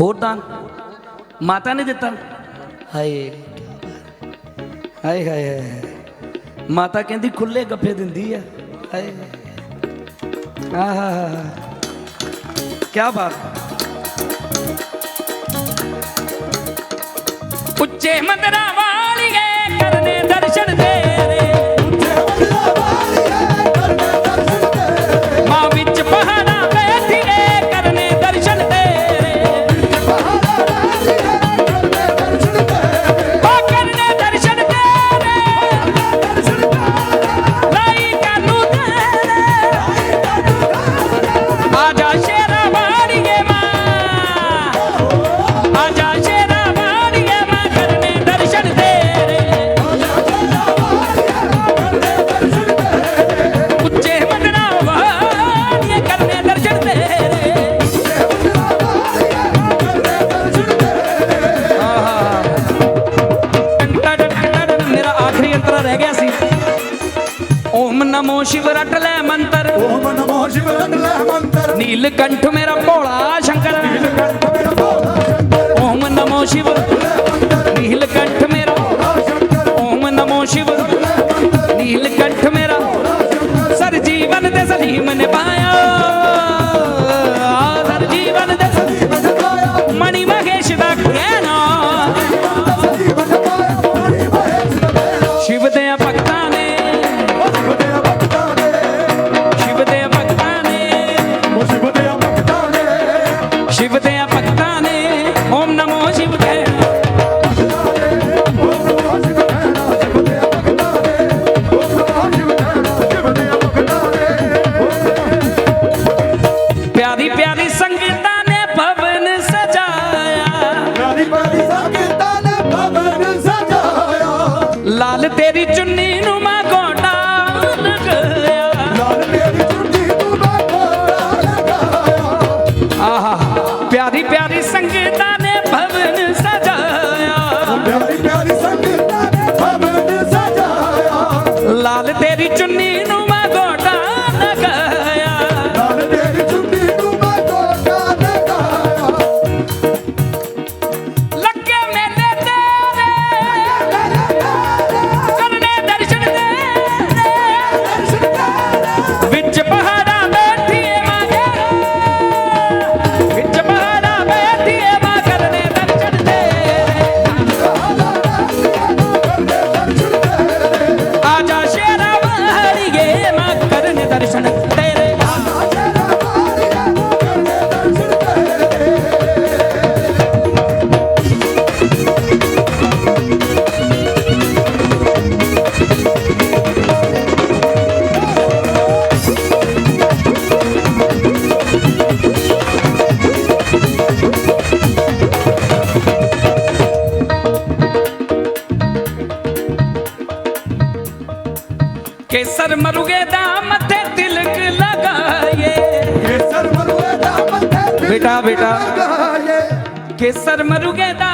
ਹੋਰ ਤਾਂ ਮਾਤਾ ਨੇ ਦਿੱਤਾ। ਹਾਏ ਹਾਏ ਹਾਏ ਮਾਤਾ ਕਹਿੰਦੀ ਖੁੱਲੇ ਗੱਫੇ ਦਿੰਦੀ ਆ। ਹਾਏ ਆਹਾ ਕੀ ਬਾਤ। ਉੱਚੇ ਮੰਦਰਾਂ ਨੀਲਕੰਠ ਮੇਰਾ ਭੋਲਾ ਸ਼ੰਕਰ। ਓਮ ਨਮੋ ਸ਼ਿਵ। ਨੀਲਕੰਠ ਮੇਰਾ। ਓਮ ਨਮੋ ਸ਼ਿਵ। ਨੀਲਕੰਠ ਮੇਰਾ। ਸਰ ਜੀਵਨ ਤੇ ਸਲੀਮ ਨੇ ਪਾਇਆ ਸਰ ਮਰੂਗੇ ਦਾ ਮੱਥੇ ਤਿਲਕ ਲਗਾਏ ਕੇਸਰ ਮਰੂਗੇ ਦਾ ਮੱਥੇ ਤਿਲਕ ਕੇਸਰ ਮਰੂਗੇ ਦਾ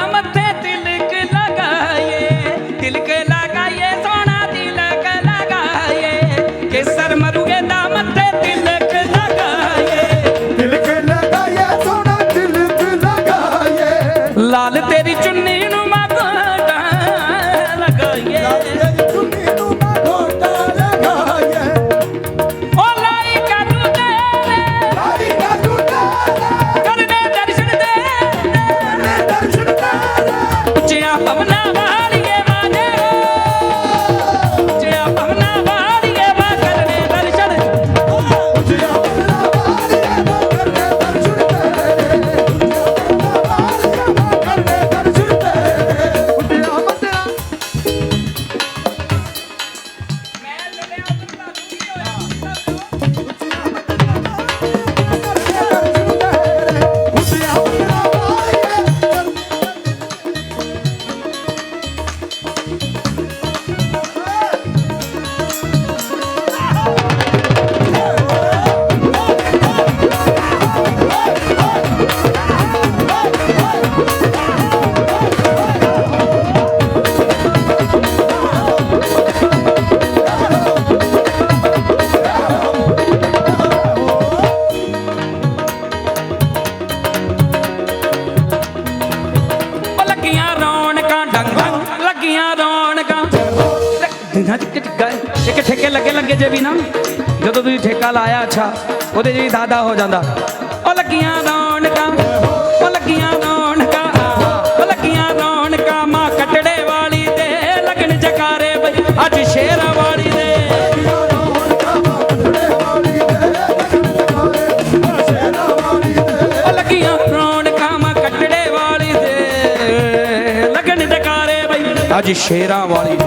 ਕਿ ਠੇਕੇ ਲੱਗੇ ਲੱਗੇ ਜੇ ਵੀ ਨਾ, ਜਦੋਂ ਤੁਸੀਂ ਠੇਕਾ ਲਾਇਆ, ਅੱਛਾ, ਉਹਦੇ 'ਚ ਵੀ ਦਾਦਾ ਹੋ ਜਾਂਦਾ। ਉਹ ਲੱਗੀਆਂ ਰੌਣਕਾਂ, ਉਹ ਲੱਗੀਆਂ ਰੌਣਕਾਂ, ਉਹ ਲੱਗੀਆਂ ਰੌਣਕਾਂ, ਮਾਂ ਕੱਟੜੇ ਵਾਲੀ ਦੇ ਲੱਗਣ ਜਕਾਰੇ ਬਈ, ਅੱਜ ਸ਼ੇਰਾਂ ਵਾਲੀ ਦੇ ਜਕਾਰੇ ਬਈ, ਅੱਜ ਸ਼ੇਰਾਂ ਵਾਲੀ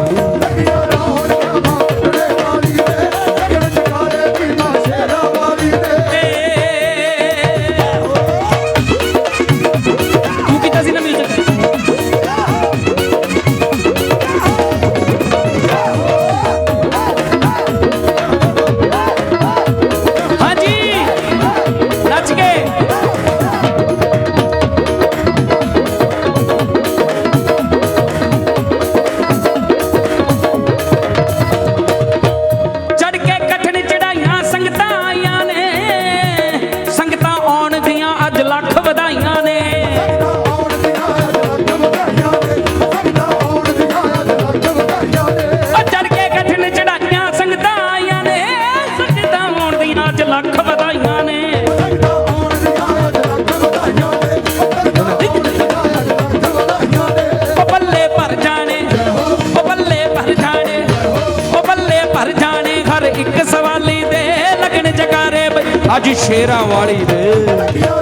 ਅੱਜ ਸ਼ੇਰਾਂ ਵਾਲੀ ਦੇ।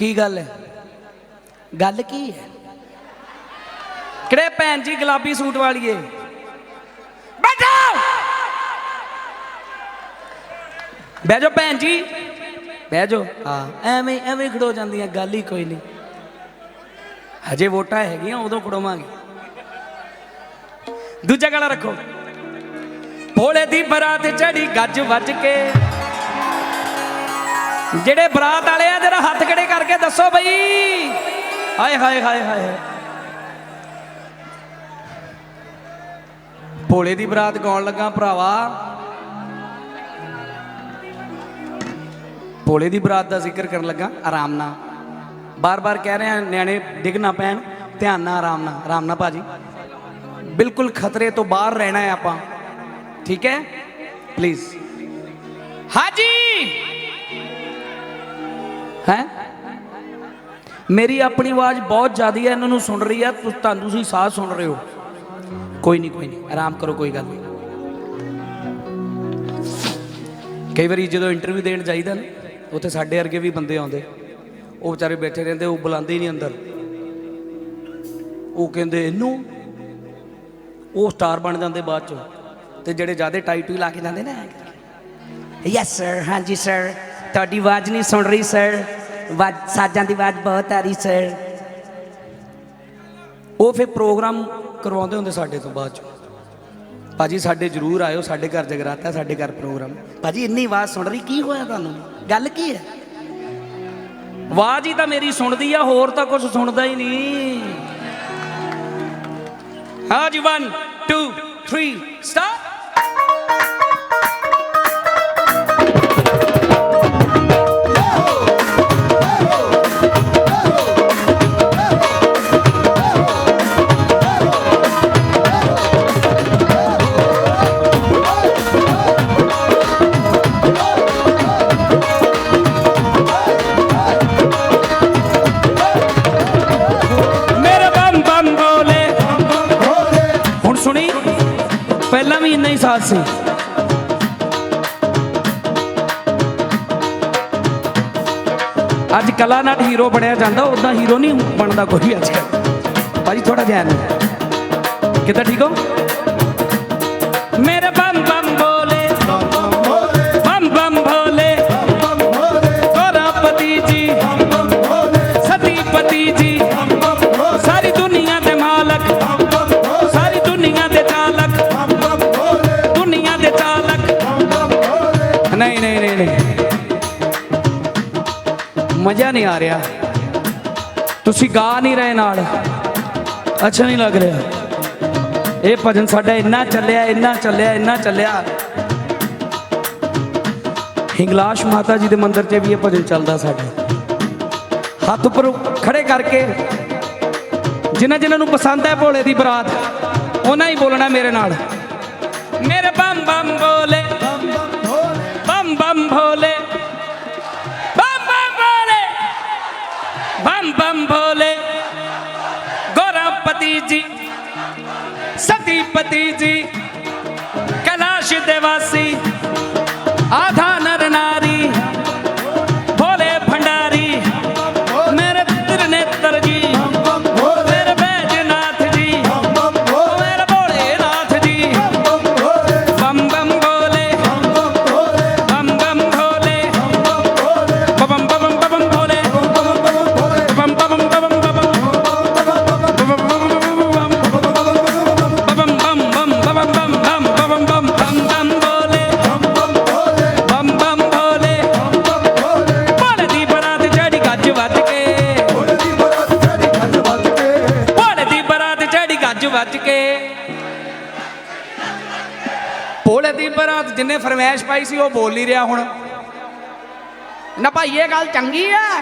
ਕੀ ਗੱਲ ਹੈ? ਗੱਲ ਕੀ ਹੈ? ਕਿਹੜੇ ਭੈਣ ਜੀ ਗੁਲਾਬੀ ਸੂਟ ਵਾਲੀਏ? ਬੈਠੋ! ਬਹਿ ਜਾਓ ਭੈਣ ਜੀ। ਬਹਿ ਜਾਓ। ਹਾਂ, ਐਵੇਂ ਐਵੇਂ ਖੜੋ ਜਾਂਦੀਆਂ, ਗੱਲ ਹੀ ਕੋਈ ਨਹੀਂ। ਹਜੇ ਵੋਟਾਂ ਹੈਗੀਆਂ, ਉਦੋਂ ਖੜੋਵਾਂਗੇ। ਦੂਜਾ ਗਾਣਾ ਰੱਖੋ। ਭੋਲੇ ਦੀ ਬਰਾਤ ਚੜੀ ਗੱਜ ਵੱਜ ਕੇ। ਜਿਹੜੇ ਬਰਾਤ ਵਾਲੇ ਆ, ਜਰਾ ਹੱਥ ਖੜੇ ਕਰਕੇ ਦੱਸੋ ਬਈ। ਹਾਏ ਹਾਏ ਹਾਏ ਹਾਏ। ਭੋਲੇ ਦੀ ਬਰਾਤ ਗਾਉਣ ਲੱਗਾ ਭਰਾਵਾ। ਭੋਲੇ ਦੀ ਬਰਾਤ ਦਾ ਜ਼ਿਕਰ ਕਰਨ ਲੱਗਾ, ਆਰਾਮ ਨਾਲ। ਬਾਰ-ਬਾਰ ਕਹਿ ਰਹੇ ਆ ਨਿਆਣੇ ਡਿੱਗ ਨਾ ਪੈਣ, ਧਿਆਨ ਨਾਲ, ਆਰਾਮ ਨਾਲ। ਆਰਾਮ ਨਾਲ ਭਾਜੀ। ਬਿਲਕੁਲ ਖਤਰੇ ਤੋਂ ਬਾਹਰ ਰਹਿਣਾ ਹੈ ਆਪਾਂ। ਠੀਕ ਹੈ? ਪਲੀਜ਼ ਹਾਜੀ! ਹੈ? ਮੇਰੀ ਆਪਣੀ ਆਵਾਜ਼ ਬਹੁਤ ਜ਼ਿਆਦੀ ਹੈ, ਇਹਨਾਂ ਨੂੰ ਸੁਣ ਰਹੀ ਹੈ ਤੁਹਾਨੂੰ ਤੁਸੀਂ ਸਾਹ ਸੁਣ ਰਹੇ ਹੋ। ਕੋਈ ਨਹੀਂ ਕੋਈ ਨਹੀਂ, ਆਰਾਮ ਕਰੋ, ਕੋਈ ਗੱਲ ਨਹੀਂ। ਕਈ ਵਾਰੀ ਜਦੋਂ ਇੰਟਰਵਿਊ ਦੇਣ ਜਾਈਦਾ ਨਾ, ਉੱਥੇ ਸਾਡੇ ਵਰਗੇ ਵੀ ਬੰਦੇ ਆਉਂਦੇ। ਉਹ ਵਿਚਾਰੇ ਬੈਠੇ ਰਹਿੰਦੇ, ਉਹ ਬੁਲਾਉਂਦੇ ਹੀ ਨਹੀਂ ਅੰਦਰ। ਉਹ ਕਹਿੰਦੇ, ਇਹਨੂੰ? ਉਹ ਸਟਾਰ ਬਣ ਜਾਂਦੇ ਬਾਅਦ ਚ। ਤੇ ਜਿਹੜੇ ਜਿਆਦੇ ਟਾਈਟੂ ਲਾ ਕੇ ਜਾਂਦੇ ਨਾ ਯੈਸ ਸਰ ਹਾਂਜੀ ਸਰ ਤੁਹਾਡੀ ਆਵਾਜ਼ ਨਹੀਂ ਸੁਣ ਰਹੀ ਸਰ ਆਵਾਜ਼ ਸਾਜ਼ਾਂ ਦੀ ਆਵਾਜ਼ ਬਹੁਤ ਆ ਰਹੀ ਸਰ ਉਹ ਫਿਰ ਪ੍ਰੋਗਰਾਮ ਕਰਵਾਉਂਦੇ ਹੁੰਦੇ ਸਾਡੇ ਤੋਂ ਬਾਅਦ ਚ। ਭਾਜੀ, ਸਾਡੇ ਜਰੂਰ ਆਇਓ, ਸਾਡੇ ਘਰ ਜਗਰਾਤਾ, ਸਾਡੇ ਘਰ ਪ੍ਰੋਗਰਾਮ। ਭਾਜੀ, ਇੰਨੀ ਆਵਾਜ਼ ਸੁਣ ਰਹੀ, ਕੀ ਹੋਇਆ ਤੁਹਾਨੂੰ? ਗੱਲ ਕੀ ਹੈ? ਆਵਾਜ਼ ਹੀ ਤਾਂ ਮੇਰੀ ਸੁਣਦੀ ਆ, ਹੋਰ ਤਾਂ ਕੁਝ ਸੁਣਦਾ ਹੀ ਨਹੀਂ। ਹਾਂ ਜੀ 1 2 3 ਸਟਾਰਟ ਸੀ। ਅੱਜ ਕਲਾ ਨਾਲ ਹੀਰੋ ਬਣਿਆ ਜਾਂਦਾ ਉਦਾਂ ਹੀਰੋ ਨਹੀਂ ਬਣਦਾ ਕੋਈ ਅੱਜ ਕੱਲ੍ਹ ਭਾਜੀ ਥੋੜਾ ਧਿਆਨ ਕਿੱਦਾਂ ਠੀਕ ਹੋ? ਮੇਰੇ ਬੰਮ ਬੰਮ ਬੋਲੇ। ਬੰਮ ਬੰਮ ਭੋਲੇ ਗੋਰਾਪਤੀ ਜੀ। ਸਤੀਪਤੀ ਜੀ। ਮਜ਼ਾ ਨਹੀਂ ਆ ਰਿਹਾ। ਤੁਸੀਂ ਗਾ ਨਹੀਂ ਰਹੇ ਨਾਲ। ਅੱਛਾ ਨਹੀਂ ਲੱਗ ਰਿਹਾ। ਇਹ ਭਜਨ ਸਾਡਾ ਇੰਨਾ ਚੱਲਿਆ ਇੰਨਾ ਚੱਲਿਆ ਇੰਨਾ ਚੱਲਿਆ। ਹਿੰਗਲਾਸ਼ ਮਾਤਾ ਜੀ ਦੇ ਮੰਦਿਰ 'ਚ ਵੀ ਇਹ ਭਜਨ ਚੱਲਦਾ ਸਾਡਾ। ਹੱਥ ਉੱਪਰ ਖੜੇ ਕਰਕੇ, ਜਿਨ੍ਹਾਂ ਜਿਨ੍ਹਾਂ ਨੂੰ ਪਸੰਦ ਹੈ ਭੋਲੇ ਦੀ ਬਰਾਤ, ਉਹਨਾਂ ਹੀ ਬੋਲਣਾ ਮੇਰੇ ਨਾਲ। ਮੇਰੇ ਬੰਮ ਬੰਮ ਬੋਲੇ ਬੰਮ ਬੰਮ ਭੋਲੇ। बम भोले गौरवपति जी सतीपति जी कैलाश देवासी ਜਿੰਨੇ ਪਾਈ ਸੀ, ਉਹ ਬੋਲ ਨਹੀਂ ਰਿਹਾ ਹੁਣ। ਨਾ ਭਾਈ, ਇਹ ਗੱਲ ਚੰਗੀ ਆ।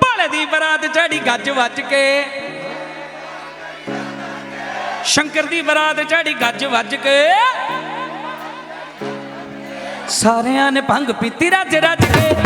ਭਲੇ ਦੀ ਬਰਾਤ ਚੜੀ ਗੱਜ ਵੱਜ ਕੇ। ਸ਼ੰਕਰ ਦੀ ਬਰਾਤ ਚੜੀ ਗੱਜ ਵੱਜ ਕੇ। ਸਾਰਿਆਂ ਨੇ ਭੰਗ ਪੀਤੀ ਰੱਜ ਰੱਜ ਕੇ।